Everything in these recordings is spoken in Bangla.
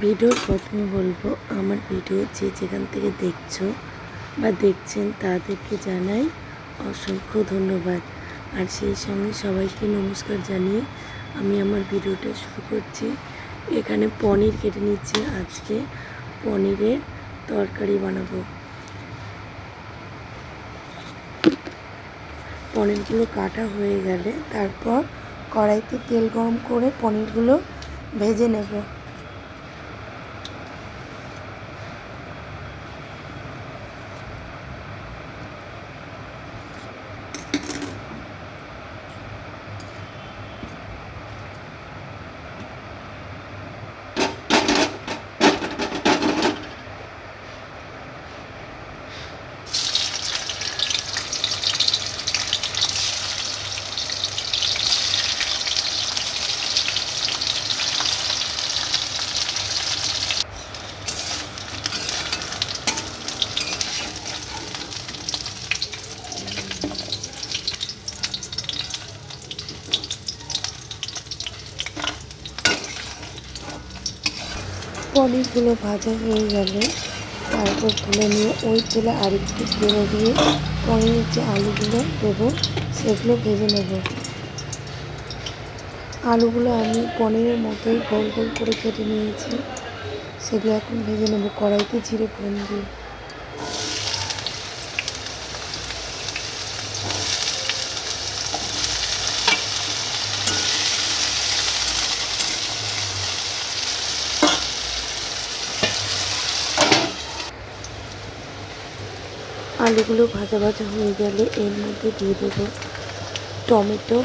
ভিডিওর প্রথমে বলব, আমার ভিডিও যে যেখান থেকে দেখছ বা দেখছেন তাদেরকে জানাই অসংখ্য ধন্যবাদ। আর সেই সঙ্গে সবাইকে নমস্কার জানিয়ে আমি আমার ভিডিওটা শুরু করছি। এখানে পনির কেটে নিচ্ছে, আজকে পনিরের তরকারি বানাবো। পনিরগুলো কাটা হয়ে গেলে তারপর কড়াইতে তেল গরম করে পনিরগুলো ভেজে নেব। পনিরগুলো ভাজা হয়ে গেলে। তারপর তুলে নিয়ে ওই তেলে আরেকটু তেল দিয়ে পনিরের যে আলুগুলো দেবো, সেগুলো ভেজে নেব। আলুগুলো আমি পনিরের মতোই গোল গোল করে কেটে নিয়েছি। সেগুলো এখন ভেজে নেব কড়াইতে জিরে ফোড়ন দিয়ে। আলুগুলো ভাজা ভাজা হয়ে গেলে এর মধ্যে দিয়ে দেবো টমেটো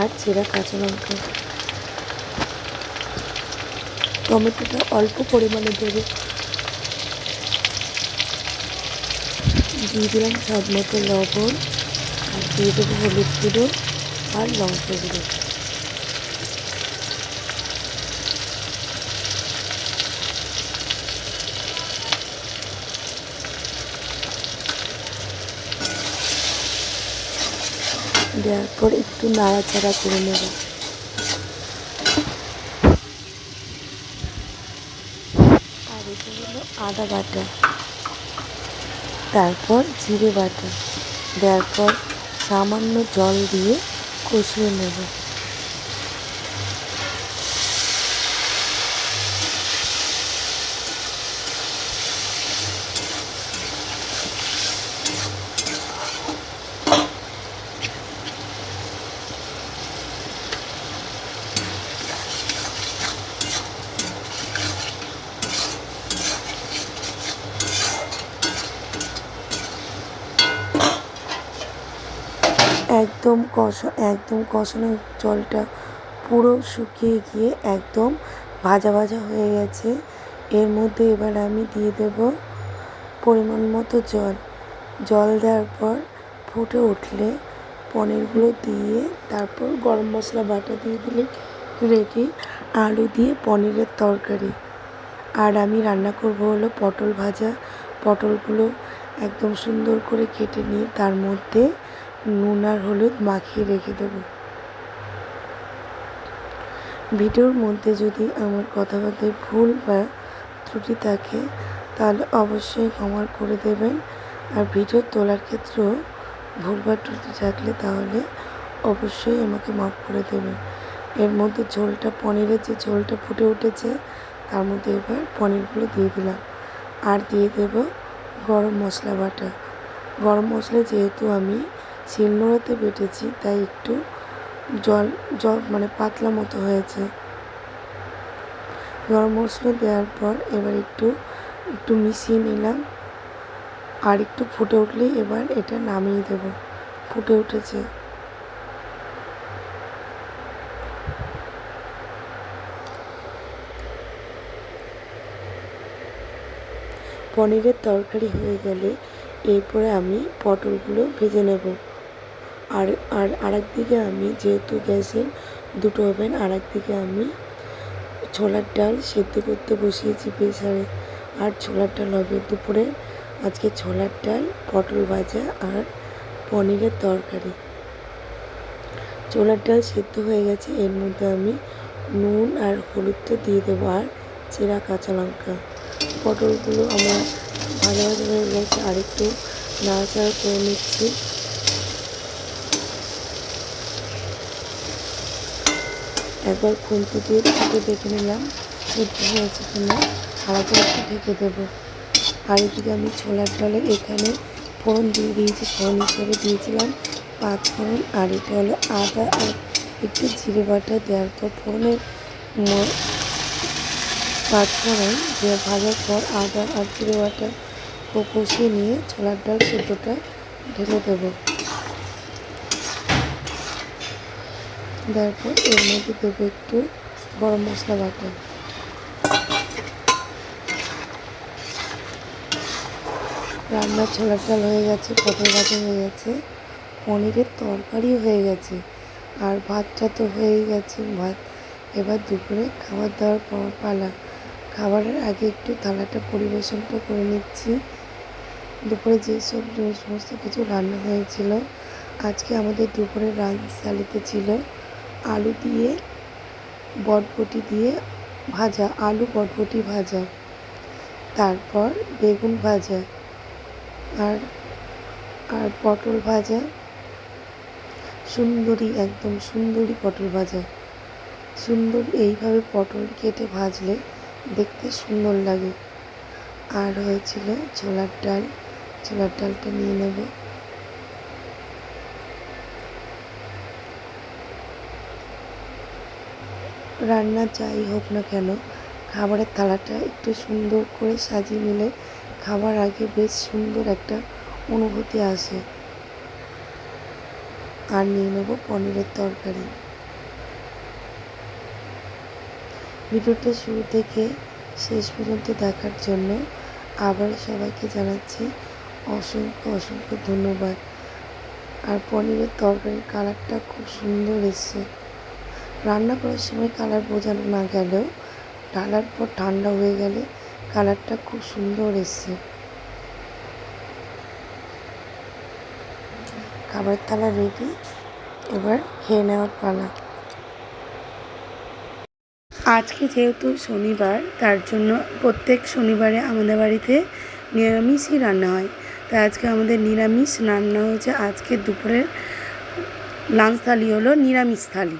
আর চেরা কাঁচা লঙ্কা। টমেটোটা অল্প পরিমাণে দেবো। দিয়ে দিলাম স্বাদ মতো লবণ আর দিয়ে দেবো হলুদ গুঁড়ো আর লঙ্কা গুঁড়ো দেওয়ার পর একটু নাড়াচাড়া করে নেব। আর এটা হলো আদা বাটা। তারপর জিরে বাটা। দেওয়ার পর সামান্য জল দিয়ে কষিয়ে নেব। একদম কষা, একদম কষানো জলটা পুরো শুকিয়ে গিয়ে একদম ভাজা ভাজা হয়ে গেছে। এর মধ্যে এবার আমি দিয়ে দেব পরিমাণ মতো জল। জল দেওয়ার পর ফুটে উঠলে পনিরগুলো দিয়ে তারপর গরম মশলা বাটা দিয়ে দিলে রেডি আলু দিয়ে পনিরের তরকারি। আর আমি রান্না করব হলো পটল ভাজা। পটলগুলো একদম সুন্দর করে কেটে নিয়ে তার মধ্যে নুন আর হলুদ মাখিয়ে রেখে দেবো। ভিডিওর মধ্যে যদি আমার কথাবার্তায় ভুল বা ত্রুটি থাকে, তাহলে অবশ্যই ক্ষমা করে দেবেন। আর ভিডিও তোলার ক্ষেত্রেও ভুল বা ত্রুটি থাকলে তাহলে অবশ্যই আমাকে মাফ করে দেবেন। এর মধ্যে ঝোলটা, পনিরের যে ঝোলটা ফুটে উঠেছে, তার মধ্যে এবার পনিরগুলো দিয়ে দিলাম। আর দিয়ে দেব গরম মশলা বাটা। গরম মশলা যেহেতু আমি শিলনোড়াতে বেটেছি তাই একটু জল জল মানে পাতলা মতো হয়েছে। গরম মশলা দেওয়ার পর এবার একটু একটু মিশিয়ে নিলাম। আর একটু ফুটে উঠলেই এবার এটা নামিয়ে দেব। ফুটে উঠেছে। পনিরের তরকারি হয়ে গেলে এরপরে আমি পটলগুলো ভেজে নেব। আর আর আরেক দিকে আমি যেহেতু গ্যাসের দুটো ওভেন আর দিকে আমি ছোলার ডাল সেদ্ধ করতে বসিয়েছি প্রেসারে আর ছোলার ডাল হবে দুপুরে। আজকে ছোলার ডাল, পটল ভাজা আর পনিরের তরকারি। ছোলার ডাল সেদ্ধ হয়ে গেছে, এর মধ্যে আমি নুন আর হলুদটা দিয়ে দেবো আর চেরা কাঁচা লঙ্কা। পটলগুলো আমার ভাজা হয়ে গেছে আরেকটু নাড়াচাড়া করে নিচ্ছি। একবার খুন্তি দিয়ে ফুটে দেখে নিলাম। সিদ্ধ হয়েছে কিনা আলাদা একটু ঢেকে দেবো। আর এদিকে আমি ছোলার ডালে এখানে ফোড়ন দিয়ে দিয়েছি, ফোড়ন হিসেবে দিয়েছিলাম পাঁচ ফোড়ন, আর এটা হলো আদা আর একটু জিরে বাটা দেওয়ার পর ফোড়নের পাঁচ ফোড়ন দিয়ে ভাজার পর আদা আর জিরে বাটা কষিয়ে নিয়ে ছোলার ডাল সেদ্ধটা ঢেলে দেবো। দেওয়ার পর এর মধ্যে দেবো একটু গরম মশলা বাটা। রান্নার ছোলার হয়ে গেছে, পটল ভাজা হয়ে গেছে, পনিরের তরকারিও হয়ে গেছে, আর ভাতটা তো হয়েই গেছে ভাত। এবার দুপুরে খাবার দাবার পালা। খাবারের আগে একটু থালাটা পরিবেশনটা করে নিচ্ছি। দুপুরে যেসব সমস্ত কিছু রান্না হয়েছিল, আজকে আমাদের দুপুরের রান্নাশালিতে ছিল। আলু দিয়ে, বটবটি দিয়ে ভাজা, আলু বটবটি ভাজা। তারপর বেগুন ভাজা আর আর পটল ভাজা। সুন্দরী, একদম সুন্দরী পটল ভাজা। সুন্দর এইভাবে পটল কেটে ভাজলে দেখতে সুন্দর লাগে। আর হয়েছিল ছোলার ডাল। ছোলার ডালটা নিয়ে নেব। রান্না যাই হোক না কেন, খাবারের থালাটা একটু সুন্দর করে সাজিয়ে নিলে খাবার আগে বেশ সুন্দর একটা অনুভূতি আসে। আর নিয়ে নেব পনিরের তরকারি। ভিডিওটা শুরু থেকে শেষ পর্যন্ত দেখার জন্য আবার সবাইকে জানাচ্ছি অসংখ্য অসংখ্য ধন্যবাদ। আর পনিরের তরকারির কালারটা খুব সুন্দর এসছে। রান্না করার সময় কালার বোঝানো না গেলেও ঢালার পর ঠান্ডা হয়ে গেলে কালারটা খুব সুন্দর এসছে। খাবার থালা রেডি এবার খেয়ে নেওয়ার পালা। আজকে যেহেতু শনিবার, তার জন্য প্রত্যেক শনিবারে আমাদের বাড়িতে নিরামিষই রান্না হয়। তাই আজকে আমাদের নিরামিষ রান্না হয়েছে। আজকে দুপুরের লাঞ্চ থালি হলো নিরামিষ থালি।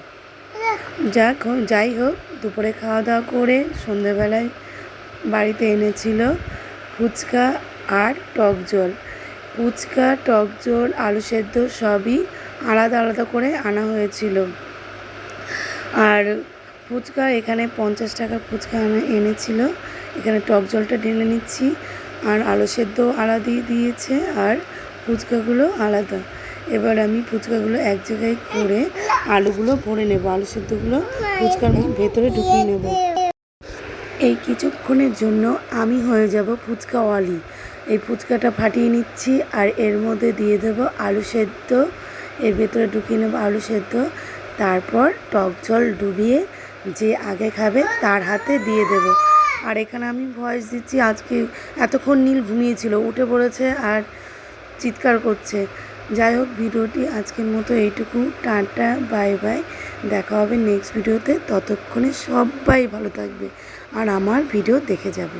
যাক যাই হোক, দুপুরে খাওয়া দাওয়া করে সন্ধেবেলায় বাড়িতে এনেছিল ফুচকা আর টক জল। ফুচকা, টক জল, আলু সেদ্ধ সবই আলাদা আলাদা করে আনা হয়েছিল। আর ফুচকা, এখানে পঞ্চাশ টাকার ফুচকা আনা- এনেছিল। এখানে টক জলটা ঢেলে নিচ্ছি। আর আলু সেদ্ধ আলাদা দিয়েছে, আর ফুচকাগুলো আলাদা। এবার আমি ফুচকাগুলো এক জায়গায় করে আলুগুলো ভরে নেব, আলু সেদ্ধগুলো ফুচকার ভেতরে ঢুকিয়ে নেব। এই কিছুক্ষণের জন্য আমি হয়ে যাব ফুচকাওয়ালি। এই ফুচকাটা ফাটিয়ে নিচ্ছি আর এর মধ্যে দিয়ে দেব আলু সেদ্ধ। এর ভেতরে ঢুকিয়ে নেব আলু সেদ্ধ। তারপর টক জল ডুবিয়ে যে আগে খাবে তার হাতে দিয়ে দেব। আর এখানে আমি ভয়েস দিচ্ছি, আজকে এতক্ষণ নীল ঘুমিয়েছিল, উঠে পড়েছে আর চিৎকার করছে। যাই হোক, ভিডিওটি আজকের মতো এইটুকু। Tata, bye bye. দেখা হবে নেক্সট ভিডিওতে। ততক্ষণে সবাই ভালো থাকবে। আর আমার ভিডিও দেখে যাবে।